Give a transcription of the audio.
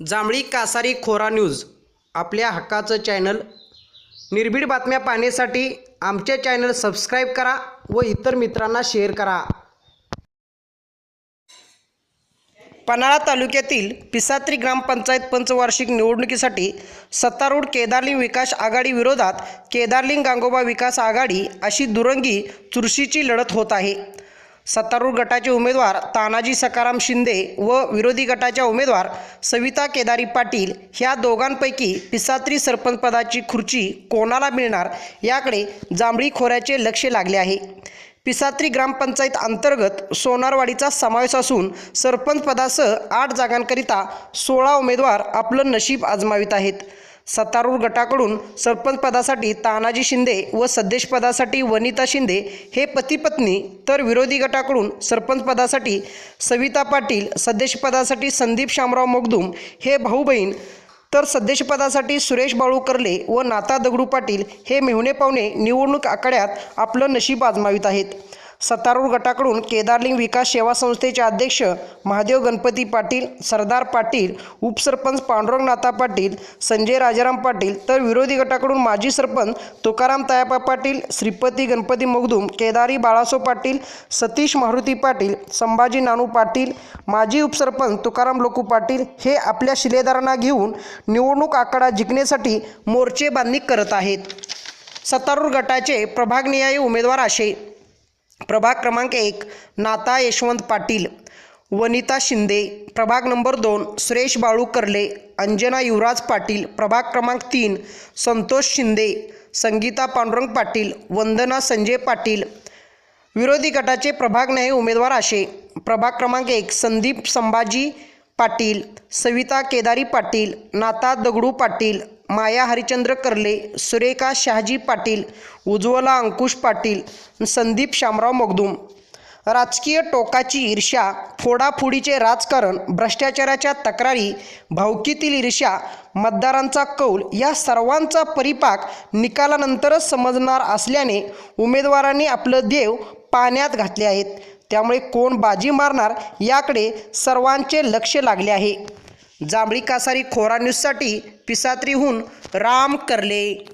जांभळी कासारी खोरा न्यूज आपल्या हक्काचं चॅनल. निर्भीड बातम्या पाहण्यासाठी आमचे चॅनल सबस्क्राईब करा व इतर मित्रांना शेअर करा. पन्हाळा तालुक्यातील पिसात्री ग्रामपंचायत पंचवार्षिक निवडणुकीसाठी सत्तारूढ केदारलिंग विकास आघाडी विरोधात केदारलिंग गांगोबा विकास आघाडी अशी दुरंगी चुरशीची लढत होत आहे. सत्तारूढ गटाचे उमेदवार तानाजी सकाराम शिंदे व विरोधी गटाच्या उमेदवार सविता केदारी पाटील ह्या दोघांपैकी पिसात्री सरपंचपदाची खुर्ची कोणाला मिळणार याकडे जांभळी खोऱ्याचे लक्ष लागले आहे. पिसात्री ग्रामपंचायत अंतर्गत सोनारवाडीचा समावेश असून सरपंचपदासह आठ जागांकरिता सोळा उमेदवार आपलं नशीब आजमावित आहेत. सत्तारूढ गटाकडून सरपंच पदासाठी तानाजी शिंदे व सद्देश पदासाठी वनिता शिंदे हे पतीपत्नी तर विरोधी गटाकडून सरपंच पदासाठी सविता पाटील सद्देश पदासाठी संदीप शामराव मोगदूम हे भाऊ बहीण तर सदेशपदासाठी सुरेश बाळू कर्ले व नाता दगडू पाटील हे मेहुणे पाहुणे निवडणूक आखाड्यात आपलं नशीब आजमावित आहेत. सत्तारूढ गटाकडून केदारलिंग विकास सेवा संस्थेचे अध्यक्ष महादेव गणपती पाटील सरदार पाटील उपसरपंच पांडुरंग नाथा पाटील संजय राजाराम पाटील तर विरोधी गटाकडून माजी सरपंच तुकाराम तायापा पाटील श्रीपती गणपती मुगदुम केदारी बाळासो पाटील सतीश मारुती पाटील संभाजी नानू पाटील माजी उपसरपंच तुकाराम लोकू पाटील हे आपल्या शिलेदारांना घेऊन निवडणूक आकडा जिंकण्यासाठी मोर्चे बांधणी करत आहेत. सत्तारूढ गटाचे प्रभागनिहाय उमेदवार असे प्रभाग क्रमांक एक नाता यशवंत पाटील वनिता शिंदे प्रभाग नंबर दोन सुरेश बाळू कर्ले अंजना युवराज पाटील प्रभाग क्रमांक तीन संतोष शिंदे संगीता पांडुरंग पाटील वंदना संजय पाटील. विरोधी गटाचे प्रभाग न्याय उमेदवार असे. प्रभाग क्रमांक एक संदीप संभाजी पाटील सविता केदारी पाटील नाता दगडू पाटील माया हरिचंद्र कर्ले सुरेखा शहाजी पाटील उज्ज्वला अंकुश पाटील संदीप शामराव मगदूम. राजकीय टोकाची ईर्ष्या फोडाफोडीचे राजकारण भ्रष्टाचाराच्या तक्रारी भावकीतील ईर्ष्या मतदारांचा कौल या सर्वांचा परिपाक निकालानंतरच समजणार असल्याने उमेदवारांनी आपलं देव पाण्यात घातले आहेत. त्यामुळे कोण बाजी मारणार याकडे सर्वांचे लक्ष लागले आहे. जांभळी कासारी खोरा न्यूजसाठी पिसात्रीहून राम करले.